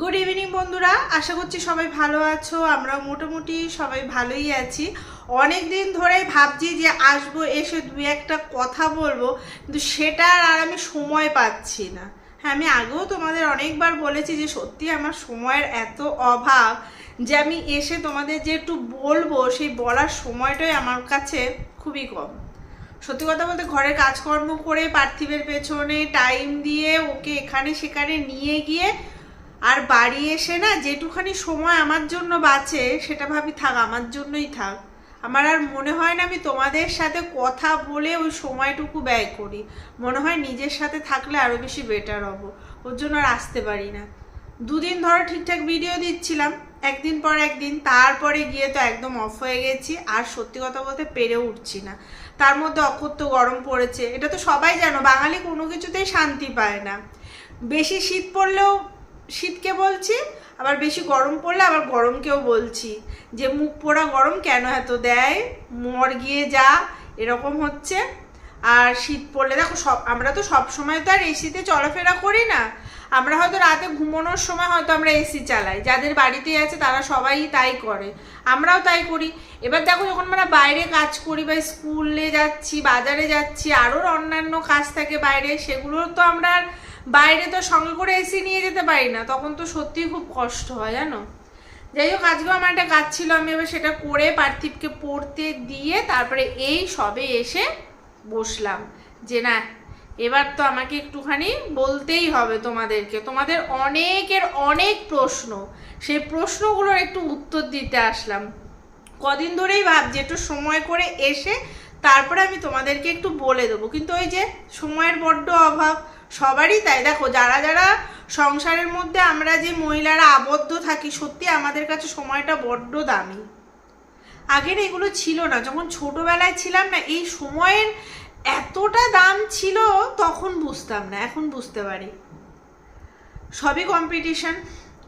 Good evening বন্ধুরা। আশা করছি সবাই ভালো আছো। আমরা মোটামুটি সবাই ভালোই আছি। অনেক দিন ধরেই ভাবছি যে আসব, এসে দু একটা কথা বলব, কিন্তু সেটার আর আমি সময় পাচ্ছি না। হ্যাঁ আমি আগেও তোমাদের অনেকবার বলেছি যে সত্যি আমার সময়ের এত অভাব যে আমি এসে তোমাদের যে একটু বলব, সেই বলার সময়টাই আমার কাছে খুবই কম। সত্যি কথা বলতে ঘরের কাজকর্ম করে পার্থিবের পেছনে টাইম দিয়ে ওকে এখানে সেখানে নিয়ে গিয়ে আর বাড়ি এসে না যেটুখানি সময় আমার জন্য বাঁচে, সেটা ভাবি থাক, আমার জন্যই থাক। আমার আর মনে হয় না আমি তোমাদের সাথে কথা বলে ওই সময়টুকু ব্যয় করি। মনে হয় নিজের সাথে থাকলে আরও বেশি বেটার হব। ওর জন্য আর আসতে পারি না। দুদিন ধরো ঠিকঠাক ভিডিও দিচ্ছিলাম। একদিন পর একদিন, তারপরে গিয়ে তো একদম অফ হয়ে গেছি। আর সত্যি কথা বলতে পেরে উঠছি না। তার মধ্যে অকথ্য গরম পড়েছে। এটা তো সবাই জানো, বাঙালি কোনো কিছুতেই শান্তি পায় না। বেশি শীত পড়লেও শীতকে বলছি, আবার বেশি গরম পড়লে আবার গরমকেও বলছি। যে মুখ পোড়া গরম কেন এত? দেয় মর গিয়ে যা, এরকম হচ্ছে। আর শীত পড়লে দেখো সব, আমরা তো সব সময় তো আর এসিতে চলাফেরা করি না। আমরা হয়তো রাতে ঘুমানোর সময় হয়তো আমরা এসি চালাই। যাদের বাড়িতে আছে তারা সবাই তাই করে। আমরাও তাই করি। এবার দেখো যখন আমরা বাইরে কাজ করি বা স্কুলে যাচ্ছি, বাজারে যাচ্ছি আরও অন্যান্য কাজ থাকে বাইরে, সেগুলো তো আমরা আর বাইরে তো সঙ্গে করে এসি নিয়ে যেতে পারি না, তখন তো সত্যিই খুব কষ্ট হয়, জানো? যাই হোক, আজকেও আমার একটা কাজ ছিল, আমি এবার সেটা করে পার্থিবকে পড়তে দিয়ে তারপরে এই সবে এসে বসলাম যে না, এবার তো আমাকে একটুখানি বলতেই হবে তোমাদেরকে। তোমাদের অনেকের অনেক প্রশ্ন, সেই প্রশ্নগুলোর একটু উত্তর দিতে আসলাম। কদিন ধরেই ভাবছি, একটু সময় করে এসে তারপরে আমি তোমাদেরকে একটু বলে দেবো। কিন্তু ওই যে সময়ের বড্ড অভাব সবারই তাই। দেখো, যারা যারা সংসারের মধ্যে আমরা যে মহিলারা আবদ্ধ থাকি, সত্যি আমাদের কাছে সময়টা বড্ড দামি। আগের এগুলো ছিল না, যখন ছোটবেলায় ছিলাম না, এই সময়ের এতটা দাম ছিল, তখন বুঝতাম না, এখন বুঝতে পারি। সবই কম্পিটিশন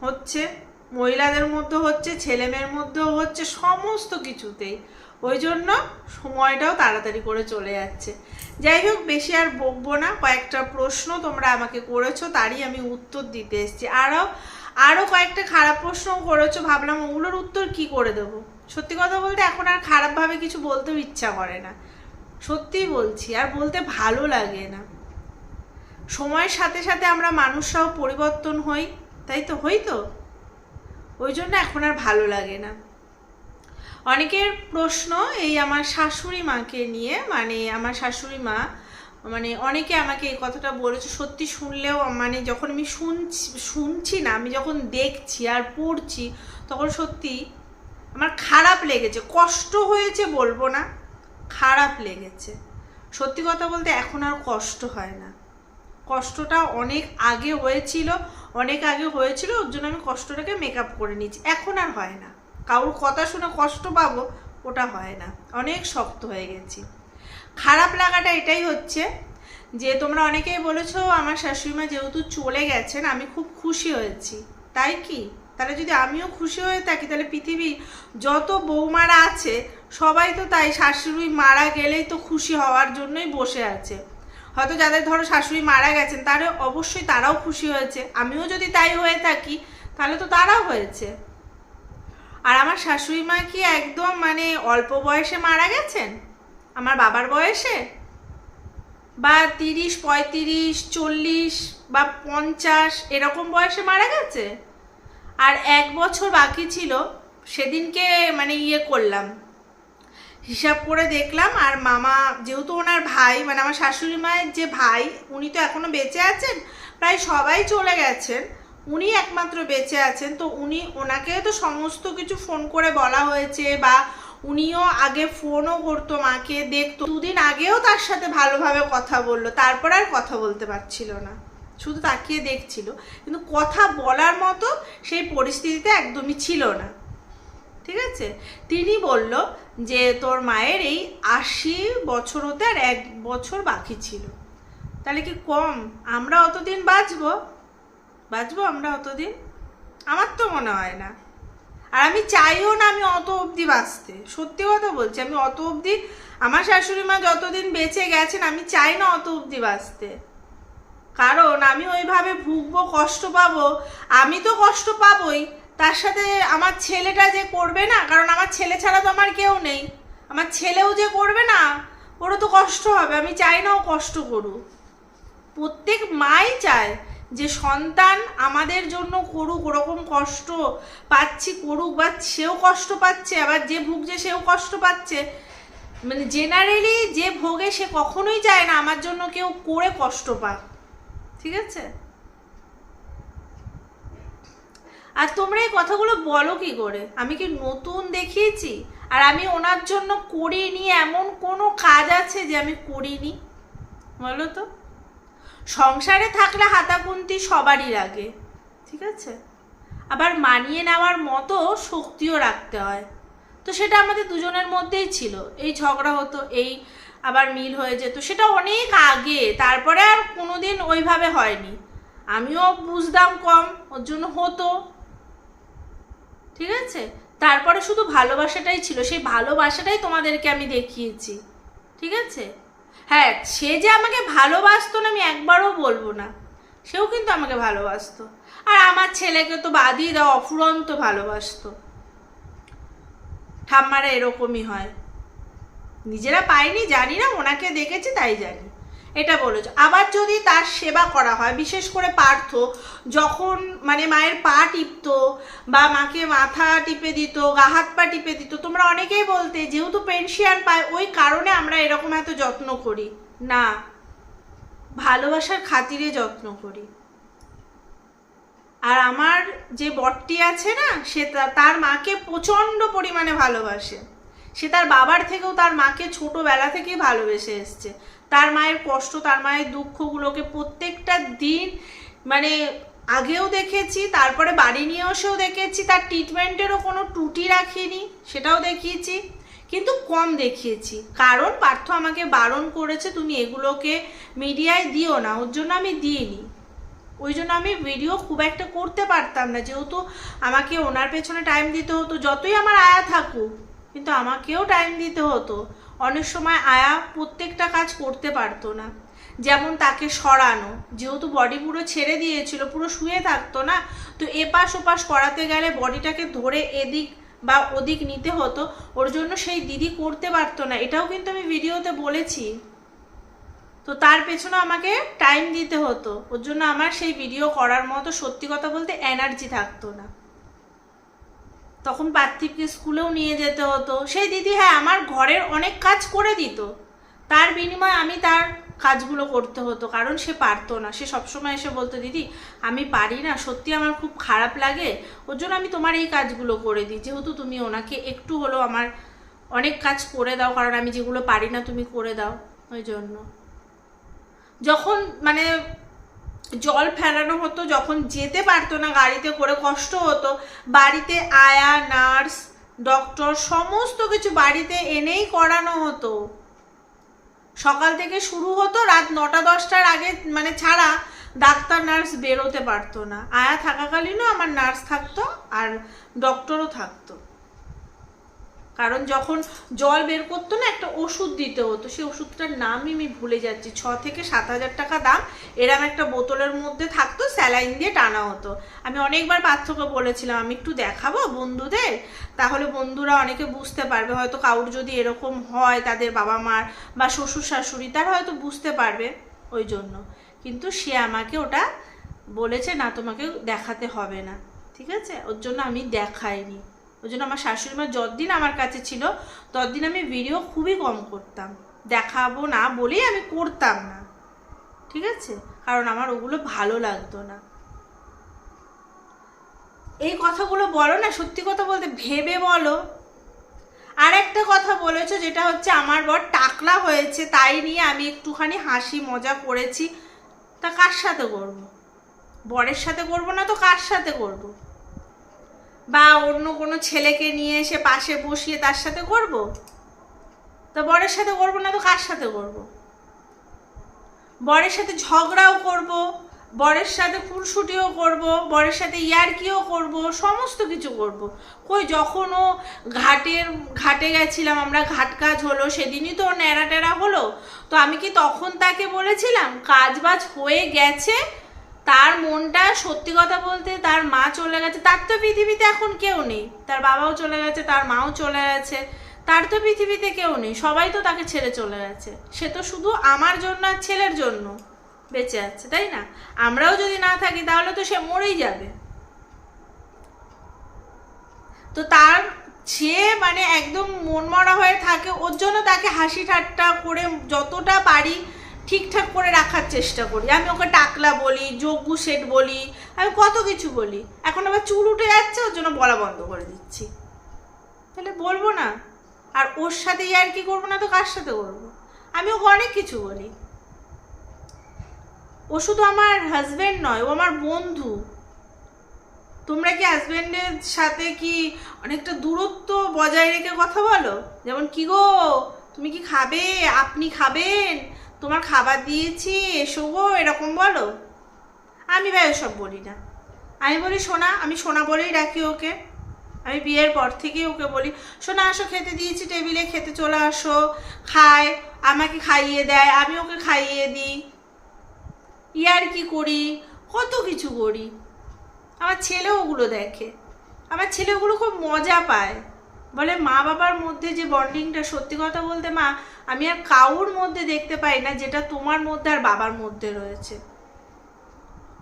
হচ্ছে, মহিলাদের মধ্যে হচ্ছে, ছেলেমেয়ের মধ্যেও হচ্ছে, সমস্ত কিছুতেই। ওই জন্য সময়টাও তাড়াতাড়ি করে চলে যাচ্ছে। যাই হোক, বেশি আর বকবো না। কয়েকটা প্রশ্ন তোমরা আমাকে করেছ, তারই আমি উত্তর দিতে এসেছি। আরও আরও কয়েকটা খারাপ প্রশ্ন করেছ, ভাবলাম ওগুলোর উত্তর কি করে দেবো? সত্যি কথা বলতে এখন আর খারাপভাবে কিছু বলতেও ইচ্ছা করে না। সত্যিই বলছি, আর বলতে ভালো লাগে না। সময়ের সাথে সাথে আমরা মানুষরাও পরিবর্তন হই, তাই তো? হই তো? ওই জন্য এখন আর ভালো লাগে না। অনেকের প্রশ্ন, এই আমার শাশুড়ি মাকে নিয়ে মানে আমার শাশুড়ি মা মানে অনেকে আমাকে এই কথাটা বলেছে, সত্যি শুনলেও মানে যখন আমি শুনছি শুনছি না, আমি যখন দেখছি আর পড়ছি, তখন সত্যি আমার খারাপ লেগেছে, কষ্ট হয়েছে বলব না, খারাপ লেগেছে। সত্যি কথা বলতে এখন আর কষ্ট হয় না। কষ্টটা অনেক আগে হয়েছিল, অনেক আগে হয়েছিল, ওর জন্য আমি কষ্টটাকে মেকআপ করে নিচ্ছি এখন আর হয় না। কারোর কথা শুনে কষ্ট পাবো, ওটা হয় না। অনেক শক্ত হয়ে গেছি। খারাপ লাগাটা এটাই হচ্ছে যে, তোমরা অনেকেই বলেছ, আমার শাশুড়িমা যেহেতু চলে গেছেন, আমি খুব খুশি হয়েছি। তাই কি? তাহলে যদি আমিও খুশি হয়ে থাকি, তাহলে পৃথিবী যত বৌমারা আছে, সবাই তো তাই শাশুড়ি মারা গেলেই তো খুশি হওয়ার জন্যই বসে আছে। হয়তো যাদের ধরো শাশুড়ি মারা গেছেন, তারা অবশ্যই তারাও খুশি হয়েছে। আমিও যদি তাই হয়ে থাকি, তাহলে তো তারাও হয়েছে। আর আমার শাশুড়ি মা কি একদম মানে অল্প বয়সে মারা গেছেন? আমার বাবার বয়সে? বা তিরিশ, পঁয়ত্রিশ, চল্লিশ বা পঞ্চাশ এরকম বয়সে মারা গেছে? আর এক বছর বাকি ছিল, সেদিনকে মানে ইয়ে করলাম। হিসাব করে দেখলাম আর মামা যেহেতু ওনার ভাই মানে আমার শাশুড়ি মায়ের যে ভাই, উনি তো এখনও বেঁচে আছেন, প্রায় সবাই চলে গেছেন। উনি একমাত্র বেঁচে আছেন, তো উনি, ওনাকে তো সমস্ত কিছু ফোন করে বলা হয়েছে বা উনিও আগে ফোনও করতো মাকে, দেখতো। দুদিন আগেও তার সাথে ভালোভাবে কথা বলল, তারপর আর কথা বলতে পারছিল না। শুধু তাকিয়ে দেখছিল, কিন্তু কথা বলার মতো সেই পরিস্থিতিতে একদমই ছিল না। ঠিক আছে? তিনি বলল যে, তোর মায়ের এই আশি বছর হতে আর এক বছর বাকি ছিল। তাহলে কি কম? আমরা অতদিন বাঁচবো? বাঁচবো আমরা অতদিন? আমার তো মনে হয় না। আর আমি চাইও না আমি অত অবধি বাঁচতে। সত্যি কথা বলছি, আমি অত অবধি আমার শাশুড়ি মা যতদিন বেঁচে গেছেন, আমি চাই না অত অবধি বাঁচতে। কারণ আমি ওইভাবে ভুগবো, কষ্ট পাবো। আমি তো কষ্ট পাবোই। তার সাথে আমার ছেলেটা যে করবে না, কারণ আমার ছেলে ছাড়া তো আমার কেউ নেই। আমার ছেলেও যে করবে না, ওরও তো কষ্ট হবে। আমি চাই না ও কষ্ট করুক। প্রত্যেক মাই চায়। যে সন্তান আমাদের জন্য করুক, ওরকম কষ্ট পাচ্ছি, করুক বা সেও কষ্ট পাচ্ছে, আবার যে ভুগছে সেও কষ্ট পাচ্ছে। মানে জেনারেলি যে ভোগে সে কখনোই চায় না, আমার জন্য কেউ করে কষ্ট পাক। ঠিক আছে? আর তোমরা এই কথাগুলো বলো কি করে? আমি কি নতুন দেখিয়েছি? আর আমি ওনার জন্য করিনি, এমন কোনো কাজ আছে যে আমি করিনি? বলো তো। সংসারে থাকলে হাতাকুন্তি সবারই লাগে, ঠিক আছে? আবার মানিয়ে নেওয়ার মতো শক্তিও রাখতে হয়। তো সেটা আমাদের দুজনের মধ্যেই ছিল। এই ঝগড়া হতো, এই আবার মিল হয়ে যেত, সেটা অনেক আগে, তারপরে আর কোনোদিন ওইভাবে হয়নি। আমিও বুঝতাম কম, ওর জন্য হতো, ঠিক আছে? তারপরে শুধু ভালোবাসাটাই ছিল, সেই ভালোবাসাটাই তোমাদেরকে আমি দেখিয়েছি, ঠিক আছে? হ্যাঁ সে যে আমাকে ভালোবাসতো না, আমি একবারও বলব না। সেও কিন্তু আমাকে ভালোবাসতো। আর আমার ছেলেকে তো বাদই দাও, অফুরন্ত ভালোবাসতো। ঠাম্মারা এরকমই হয়। নিজেরা পাইনি জানি না, ওনাকে দেখেছি, তাই জানি। এটা বলেছ। আবার যদি তার সেবা করা হয়, বিশেষ করে পার্থ, যখন মানে মায়ের পা টিপতো বা মাকে মাথা টিপে দিত, গা হাত পা টিপে দিত, তোমরা অনেকেই বলতে, যেহেতু পেনশন পায়, ওই কারণে আমরা এরকম এত যত্ন করি। না, ভালোবাসার খাতিরে যত্ন করি। আর আমার যে বটটি আছে না, সে তার মাকে প্রচণ্ড পরিমাণে ভালোবাসে। সে তার বাবার থেকেও তার মাকে ছোটবেলা থেকেই ভালোবেসে এসছে। তার মায়ের কষ্ট, তার মায়ের দুঃখগুলোকে প্রত্যেকটা দিন মানে আগেও দেখেছি, তারপরে বাড়ি নিয়ে এসেও দেখেছি, তার ট্রিটমেন্টেরও কোনো ত্রুটি রাখিনি, সেটাও দেখিয়েছি, কিন্তু কম দেখিয়েছি। কারণ পার্থ আমাকে বারণ করেছে, তুমি এগুলোকে মিডিয়ায় দিও না, ওর জন্য আমি দিইনি। ওই জন্য আমি ভিডিও খুব একটা করতে পারতাম না। যেহেতু আমাকে ওনার পেছনে টাইম দিতে হতো, যতই আমার আয়া থাকুক কিন্তু আমাকেও টাইম দিতে হতো। অনেক সময় আয়া প্রত্যেকটা কাজ করতে পারতো না। যেমন তাকে সরানো, যেহেতু বডি পুরো ছেড়ে দিয়েছিল, পুরো শুয়ে থাকতো না, তো এপাশ ওপাশ করাতে গেলে বডিটাকে ধরে এদিক বা ওদিক নিতে হতো। ওর জন্য সেই দিদি করতে পারতো না। এটাও কিন্তু আমি ভিডিওতে বলেছি। তো তার পেছনে আমাকে টাইম দিতে হতো। ওর জন্য আমার সেই ভিডিও করার মতো সত্যি কথা বলতে এনার্জি থাকতো না। তখন পার্থিবকে স্কুলেও নিয়ে যেতে হতো। সেই দিদি হ্যাঁ আমার ঘরের অনেক কাজ করে দিত। তার বিনিময়ে আমি তার কাজগুলো করতে হতো, কারণ সে পারতো না। সে সবসময় এসে বলতো, দিদি, আমি পারি না। সত্যি আমার খুব খারাপ লাগে। ওর জন্য আমি তোমার এই কাজগুলো করে দিই। যেহেতু তুমি ওনাকে একটু হলেও আমার অনেক কাজ করে দাও, কারণ আমি যেগুলো পারি না তুমি করে দাও। ওই জন্য। যখন মানে জল ফেলানো হতো, যখন যেতে পারতো না, গাড়িতে করে কষ্ট হতো। বাড়িতে আয়া, নার্স, ডক্টর, সমস্ত কিছু বাড়িতে এনেই করানো হতো। সকাল থেকে শুরু হতো, রাত নটা, দশটার আগে মানে ছাড়া ডাক্তার, নার্স বেরোতে পারতো না। আয়া থাকাকালীনও আমার নার্স থাকতো আর ডক্টরও থাকতো। কারণ যখন জল বের করতো না, একটা ওষুধ দিতে হতো। সেই ওষুধটার নামই আমি ভুলে যাচ্ছি। ছ থেকে সাত হাজার টাকা দাম। এরম একটা বোতলের মধ্যে থাকতো, স্যালাইন দিয়ে টানা হতো। আমি অনেকবার পার্থক্য বলেছিলাম, আমি একটু দেখাবো বন্ধুদের? তাহলে বন্ধুরা অনেকে বুঝতে পারবে। হয়তো কাউর যদি এরকম হয়, তাদের বাবা মার বা শ্বশুর শাশুড়ি তারা হয়তো বুঝতে পারবে ওই জন্য। কিন্তু সে আমাকে ওটা বলেছে, না, তোমাকে দেখাতে হবে না। ঠিক আছে? ওর জন্য আমি দেখাইনি। ওই জন্য আমার শাশুড়ি মা যতদিন আমার কাছে ছিল, ততদিন আমি ভিডিও খুবই কম করতাম। দেখাবো না বলেই আমি করতাম না। ঠিক আছে? কারণ আমার ওগুলো ভালো লাগতো না। এই কথাগুলো বলো না, সত্যি কথা বলতে ভেবে বলো। আর একটা কথা বলেছ যেটা হচ্ছে আমার বর টাকলা হয়েছে, তাই নিয়ে আমি একটুখানি হাসি মজা করেছি। তা কার সাথে করব? বরের সাথে করব না তো কার সাথে করব? বা অন্য কোনো ছেলেকে নিয়ে এসে পাশে বসিয়ে তার সাথে করব? তো বরের সাথে করব না তো কার সাথে করব? বরের সাথে ঝগড়াও করব, বরের সাথে ফুলশুটিও করব, বরের সাথে ইয়ারকিও করব, সমস্ত কিছু করব। কই, যখন ও ঘাটের, ঘাটে গেছিলাম, আমরা ঘাট কাজ হলো, সেদিনই তো ন্যাড়া টেরা হলো। তো আমি কি তখন তাকে বলেছিলাম, কাজ বাজ হয়ে গেছে? তার মনটা সত্যি কথা বলতে তার মা চলে গেছে। তার তো পৃথিবীতে এখন কেউ নেই। তার বাবাও চলে গেছে, তার মাও চলে গেছে। তার তো পৃথিবীতে কেউ নেই। সবাই তো তাকে ছেড়ে চলে গেছে। সে তো শুধু আমার জন্য আর ছেলের জন্য বেঁচে আছে, তাই না? আমরাও যদি না থাকি, তাহলে তো সে মরেই যাবে। তো তার, সে মানে একদম মনমরা হয়ে থাকে। ওর জন্য তাকে হাসি ঠাট্টা করে যতটা পারি ঠিকঠাক করে রাখার চেষ্টা করি। আমি ওকে টাকলা বলি যজ্ঞ সেট বলি, আমি কত কিছু বলি। এখন আবার চুল উঠে যাচ্ছে, ওর জন্য বলা বন্ধ করে দিচ্ছি। তাহলে বলব না। আর ওর সাথে আর কি করব না তো কার সাথে করব? আমি ওকে অনেক কিছু বলি। ও শুধু আমার হাজবেন্ড নয়, ও আমার বন্ধু। তোমরা কি হাজবেন্ডের সাথে কি অনেকটা দূরত্ব বজায় রেখে কথা বলো? যেমন, কি গো? তুমি কি খাবে? আপনি খাবেন? তোমার খাবার দিয়েছি এসো গো এরকম বলো। আমি ভাই ওসব বলি না। আমি বলি, সোনা, আমি সোনা বলেই রাখি ওকে। আমি বিয়ের পর থেকেই ওকে বলি, সোনা, আসো, খেতে দিয়েছি টেবিলে, খেতে চলে আসো। খায়, আমাকে খাইয়ে দেয়, আমি ওকে খাইয়ে দিই। ইয়ার কি করি? কত কিছু করি। আমার ছেলেও ওগুলো দেখে। আমার ছেলে ওগুলো খুব মজা পায়। বলে মা বাবার মধ্যে যে বন্ডিংটা, সত্যি কথা বলতে মা, আমি আর কাউর মধ্যে দেখতে পাই না যেটা তোমার মধ্যে আর বাবার মধ্যে রয়েছে।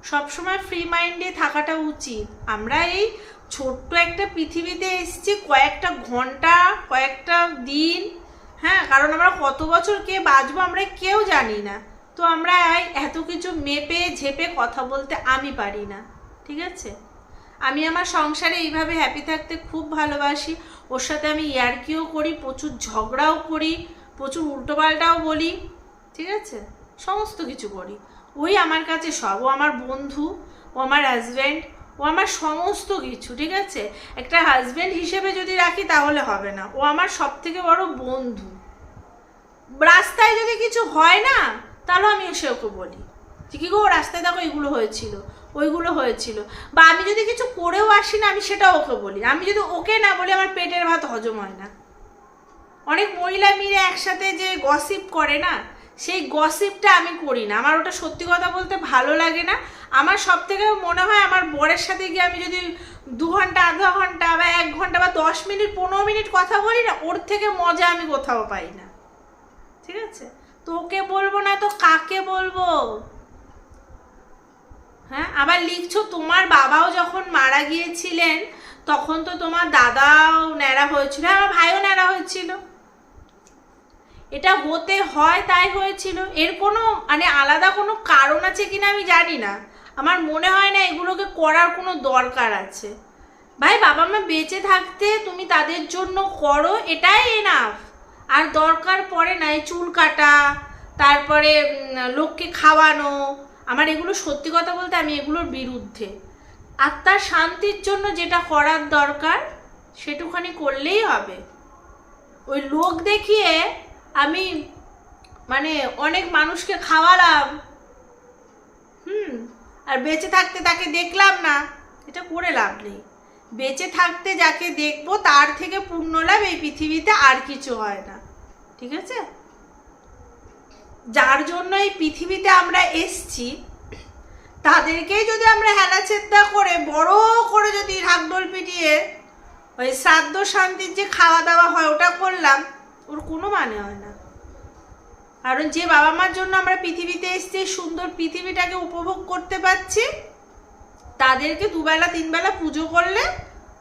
সবসময় ফ্রি মাইন্ডে থাকাটা উচিত। আমরা এই ছোট্ট একটা পৃথিবীতে এসেছি কয়েকটা ঘণ্টা, কয়েকটা দিন হ্যাঁ কারণ আমরা কত বছর কে বাঁচবো আমরা কেউ জানি না। তো আমরা এত কিছু মেপে, ঝেপে কথা বলতে আমি পারি না, ঠিক আছে? আমি আমার সংসারে এইভাবে হ্যাপি থাকতে খুব ভালোবাসি। ওর সাথে আমি ইয়ার্কিও করি, প্রচুর ঝগড়াও করি, প্রচুর উল্টোপাল্টাও বলি, ঠিক আছে? সমস্ত কিছু করি। ওই আমার কাছে সব। ও আমার বন্ধু, ও আমার হাজব্যান্ড ও আমার সমস্ত কিছু, ঠিক আছে? একটা হাজব্যান্ড হিসেবে যদি রাখি তাহলে হবে না। ও আমার সব থেকে বড় বন্ধু। রাস্তায় যদি কিছু হয় না, তাহলে আমি এসে ওকে বলি। যে কি গো, রাস্তায় দেখো এগুলো হয়েছিল। ওইগুলো হয়েছিল। বা আমি যদি কিছু করেও আসি না, আমি সেটা ওকে বলি। আমি যদি ওকে না বলি, আমার পেটের ভাত হজম হয় না। অনেক মহিলা মিলে একসাথে যে গসিপ করে না, সেই গসিপটা আমি করি না। আমার ওটা সত্যি কথা বলতে ভালো লাগে না। আমার সব থেকে মনে হয় আমার বরের সাথে গিয়ে আমি যদি দু ঘণ্টা, আধা ঘণ্টা বা এক ঘণ্টা বা দশ মিনিট, পনেরো মিনিট কথা বলি না, ওর থেকে মজা আমি কোথাও পাই না। ঠিক আছে? তোকে বলব না, তো কাকে বলব? হ্যাঁ আবার লিখছো তোমার বাবাও যখন মারা গিয়েছিলেন তখন তো তোমার দাদাও ন্যাড়া হয়েছিল। হ্যাঁ, আমার ভাইও ন্যাড়া হয়েছিল। এটা হতে হয় তাই হয়েছিল। এর কোনো মানে আলাদা কোনো কারণ আছে কিনা আমি জানি না। আমার মনে হয় না এগুলোকে করার কোনো দরকার আছে। ভাই বাবা মা বেঁচে থাকতে তুমি তাদের জন্য করো এটাই এনাফ আর দরকার পড়ে না এই চুল কাটা তারপরে লোককে খাওয়ানো আমার এগুলো সত্যি কথা বলতে আমি এগুলোর বিরুদ্ধে। আত্মার শান্তির জন্য যেটা করার দরকার, সেটুখানি করলেই হবে। ওই লোক দেখিয়ে আমি মানে অনেক মানুষকে খাওয়ালাম। হুম, আর বেঁচে থাকতে তাকে দেখলাম না, এটা করে লাভ নেই। বেঁচে থাকতে যাকে দেখব, তার থেকে পূর্ণ লাভ এই পৃথিবীতে আর কিছু হয় না। ঠিক আছে? যার জন্য এই পৃথিবীতে আমরা এসছি তাদেরকেই যদি আমরা হেলাচেদ্দা করে, বড় করে যদি ঢাকডোল পিটিয়ে ওই শ্রাদ্ধ শান্তির যে খাওয়া দাওয়া হয়, ওটা করলাম, ওর কোনো মানে হয় না। কারণ যে বাবা মার জন্য আমরা পৃথিবীতে এসছি সুন্দর পৃথিবীটাকে উপভোগ করতে পারছি, তাদেরকে দুবেলা, তিনবেলা পুজো করলে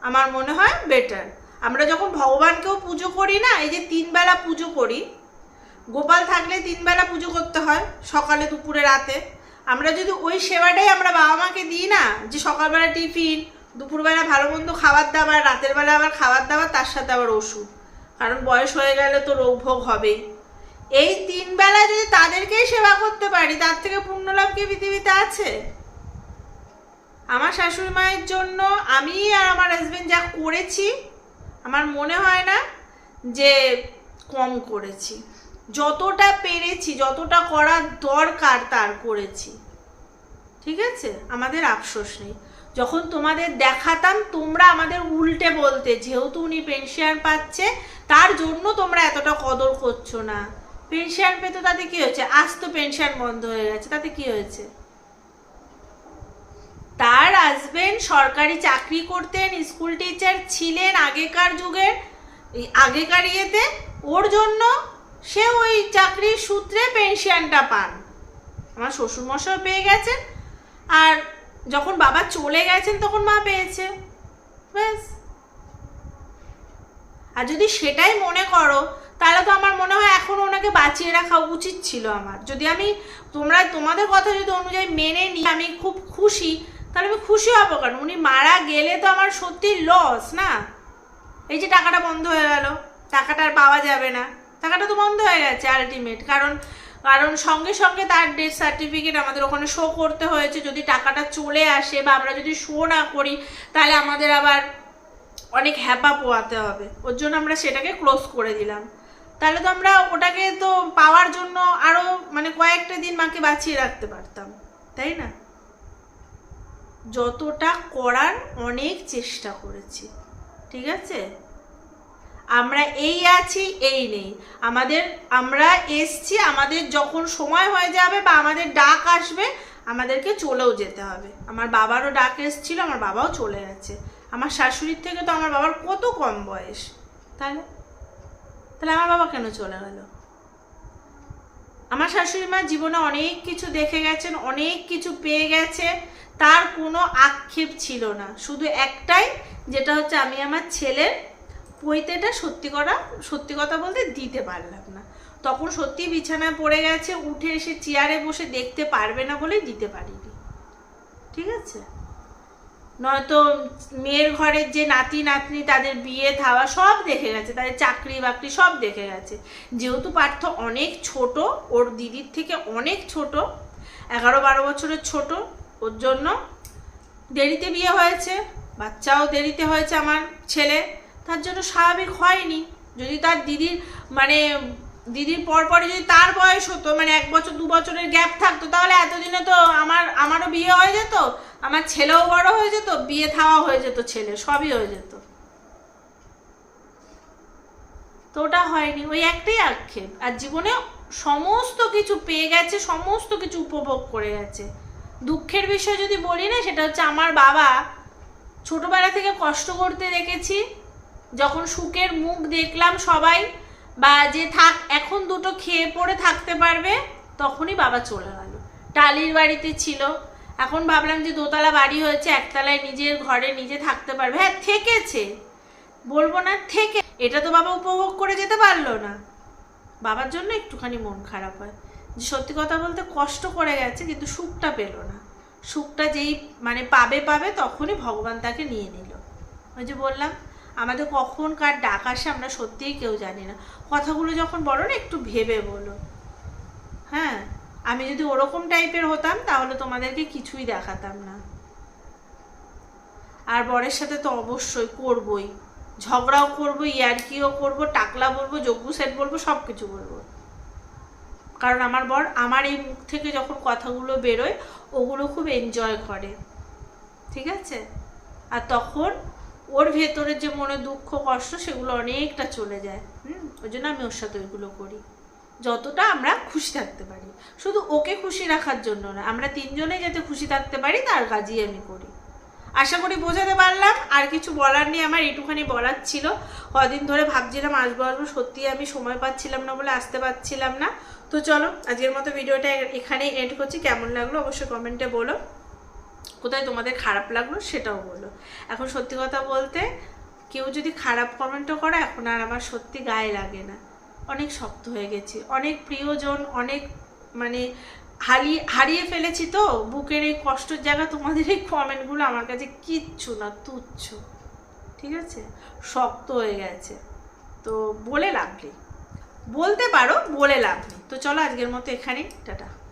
আমার মনে হয় বেটার আমরা যখন ভগবানকেও পুজো করি না, এই যে তিনবেলা পুজো করি গোপাল থাকলে তিনবেলা পুজো করতে হয়, সকালে, দুপুরে, রাতে। আমরা যদি ওই সেবাটাই আমরা বাবা মাকে দিই না, যে সকালবেলা টিফিন, দুপুরবেলা ভালো মন্দ খাবার দাবার, রাতের বেলা আবার খাবার দাবার, তার সাথে আবার ওষুধ। কারণ বয়স হয়ে গেলে তো রোগ ভোগ হবেই এই তিন বেলা যদি তাদেরকেই সেবা করতে পারি, তার থেকে পূর্ণ লাভ কি পৃথিবীতে আছে? আমার শাশুড়ি মায়ের জন্য আমি আর আমার হাজবেন্ড যা করেছি, আমার মনে হয় না যে কম করেছি। যতটা পেরেছি, যতটা করার দরকার তার করেছি। ঠিক আছে? আমাদের আফসোস নেই। যখন তোমাদের দেখাতাম, তোমরা আমাদের উল্টে বলতে, যেহেতু উনি পেনশন পাচ্ছে, তার জন্য তোমরা এতটা কদর করছ না। পেনশন পেতে তাতে কি হয়েছে? আজ তো পেনশন বন্ধ হয়ে গেছে, তাতে কি হয়েছে? তার হাজবেন্ড সরকারি চাকরি করতেন স্কুল টিচার ছিলেন আগেকার যুগের আগেকার ইয়েতে। ওর জন্য সে ওই চাকরির সূত্রে পেনশনটা পান। আমার শ্বশুরমশাও পেয়ে গেছেন। আর যখন বাবা চলে গেছেন, তখন মা পেয়েছে। ব্যাস। আর যদি সেটাই মনে করো, তাহলে তো আমার মনে হয় এখন ওনাকে বাঁচিয়ে রাখা উচিত ছিল আমার। যদি আমি তোমরা, তোমাদের কথা যদি অনুযায়ী মেনে নিই, আমি খুব খুশি, তাহলে আমি খুশি হব কেন উনি মারা গেলে তো আমার সত্যি লস না? এই যে টাকাটা বন্ধ হয়ে গেল, টাকাটা আর পাওয়া যাবে না। টাকাটা তো বন্ধ হয়ে গেছে আলটিমেট কারণ কারণ সঙ্গে সঙ্গে তার ডেথ সার্টিফিকেট আমাদের ওখানে শো করতে হয়েছে। যদি টাকাটা চলে আসে বা আমরা যদি শো না করি, তাহলে আমাদের আবার অনেক হ্যাপা পোয়াতে হবে। ওর জন্য আমরা সেটাকে ক্লোজ করে দিলাম। তাহলে তো আমরা ওটাকে তো পাওয়ার জন্য আরও মানে কয়েকটা দিন মাকে বাঁচিয়ে রাখতে পারতাম, তাই না? যতটা করার অনেক চেষ্টা করেছি। ঠিক আছে? আমরা এই আছি, এই নেই। আমাদের, আমরা এসছি, আমাদের যখন সময় হয়ে যাবে বা আমাদের ডাক আসবে, আমাদেরকে চলেও যেতে হবে। আমার বাবারও ডাক এসছিল, আমার বাবাও চলে গেছে। আমার শাশুড়ির থেকে তো আমার বাবার কত কম বয়স তাহলে তাহলে আমার বাবা কেন চলে গেল? আমার শাশুড়ি মা জীবনে অনেক কিছু দেখে গেছেন, অনেক কিছু পেয়ে গেছে। তার কোনো আক্ষেপ ছিল না। শুধু একটাই, যেটা হচ্ছে আমি আমার ছেলের পৈতেটা সত্যি করা, সত্যি কথা বলতে দিতে পারলাম না। তখন সত্যি বিছানায় পড়ে গেছে, উঠে এসে চেয়ারে বসে দেখতে পারবে না বলেই দিতে পারিনি। ঠিক আছে? নয়তো মেয়ের ঘরের যে নাতি, নাতনি, তাদের বিয়ে থাওয়া সব দেখে গেছে, তাদের চাকরি বাকরি সব দেখে গেছে। যেহেতু পার্থ অনেক ছোট, ওর দিদির থেকে অনেক ছোট, এগারো বারো বছরের ছোট, ওর জন্য দেরিতে বিয়ে হয়েছে, বাচ্চাও দেরিতে হয়েছে আমার ছেলে। তার জন্য স্বাভাবিক হয়নি। যদি তার দিদির মানে দিদির পর পরে যদি তার বয়স হতো মানে এক বছর, দু বছরের গ্যাপ থাকতো, তাহলে এতদিনে তো আমার, আমারও বিয়ে হয়ে যেত, আমার ছেলেও বড় হয়ে যেত, বিয়ে থাওয়া হয়ে যেত, ছেলে সবই হয়ে যেত। তো ওটা হয়নি, ওই একটাই আক্ষেপ। আর জীবনে সমস্ত কিছু পেয়ে গেছে, সমস্ত কিছু উপভোগ করে গেছে। দুঃখের বিষয় যদি বলি না, সেটা হচ্ছে আমার বাবা ছোটবেলা থেকে কষ্ট করতে দেখেছি যখন সুখের মুখ দেখলাম সবাই, বা যে থাক, এখন দুটো খেয়ে পড়ে থাকতে পারবে, তখনই বাবা চলে গেল। টালির বাড়িতে ছিল। এখন ভাবলাম যে দোতলা বাড়ি হয়েছে, একতলায় নিজের ঘরে নিজে থাকতে পারবে। হ্যাঁ থেকেছে। বলব না থেকে, এটা তো বাবা উপভোগ করে যেতে পারল না। বাবার জন্য একটুখানি মন খারাপ হয়। যে সত্যি কথা বলতে কষ্ট করে গেছে, কিন্তু সুখটা পেল না। সুখটা যেই মানে পাবে পাবে, তখনই ভগবান তাকে নিয়ে নিল। ওই যে বললাম আমাদের কখন কার ডাক আসে আমরা সত্যিই কেউ জানি না। কথাগুলো যখন বলো না, একটু ভেবে বলো। হ্যাঁ আমি যদি ওরকম টাইপের হতাম, তাহলে তোমাদেরকে কিছুই দেখাতাম না। আর বরের সাথে তো অবশ্যই করবই। ঝগড়াও করব, ইয়ার্কিও করব, টাকলা বলব যজ্ঞ সেট বলব সব কিছু বলব। কারণ আমার বর আমার এই মুখ থেকে যখন কথাগুলো বেরোয়, ওগুলো খুব এনজয় করে। ঠিক আছে? আর তখন ওর ভেতরে যে মনে দুঃখ, কষ্ট সেগুলো অনেকটা চলে যায়। হুম? ওই জন্য আমি ওর সাথে ওইগুলো করি। যতটা আমরা খুশি থাকতে পারি। শুধু ওকে খুশি রাখার জন্য না, আমরা তিনজনেই যাতে খুশি থাকতে পারি, তার কাজই আমি করি। আশা করি বোঝাতে পারলাম। আর কিছু বলার নেই, আমার একটুখানি বলার ছিল। কদিন ধরে ভাবছিলাম আসব আসব, সত্যি আমি সময় পাচ্ছিলাম না বলে আসতে পারছিলাম না। তো চলো, আজকের মতো ভিডিওটা এখানেই এন্ড করছি। কেমন লাগল অবশ্যই কমেন্টে বলো। কোথায় তোমাদের খারাপ লাগল সেটাও বলো। এখন সত্যি কথা বলতে কেউ যদি খারাপ কমেন্টও করে, এখন আর আমার সত্যি গায়ে লাগে না। অনেক শক্ত হয়ে গেছি। অনেক প্রিয়জন, অনেক মানে হারিয়ে হারিয়ে ফেলেছি তো। বুকের এই কষ্টের জায়গা তোমাদের এই কমেন্টগুলো আমার কাছে কিচ্ছু না, তুচ্ছ। ঠিক আছে? শক্ত হয়ে গেছে। তো বলে লাভ নেই। বলতে পারো, বলে লাভ নেই। তো চলো আজকের মতো এখানেই। টাটা।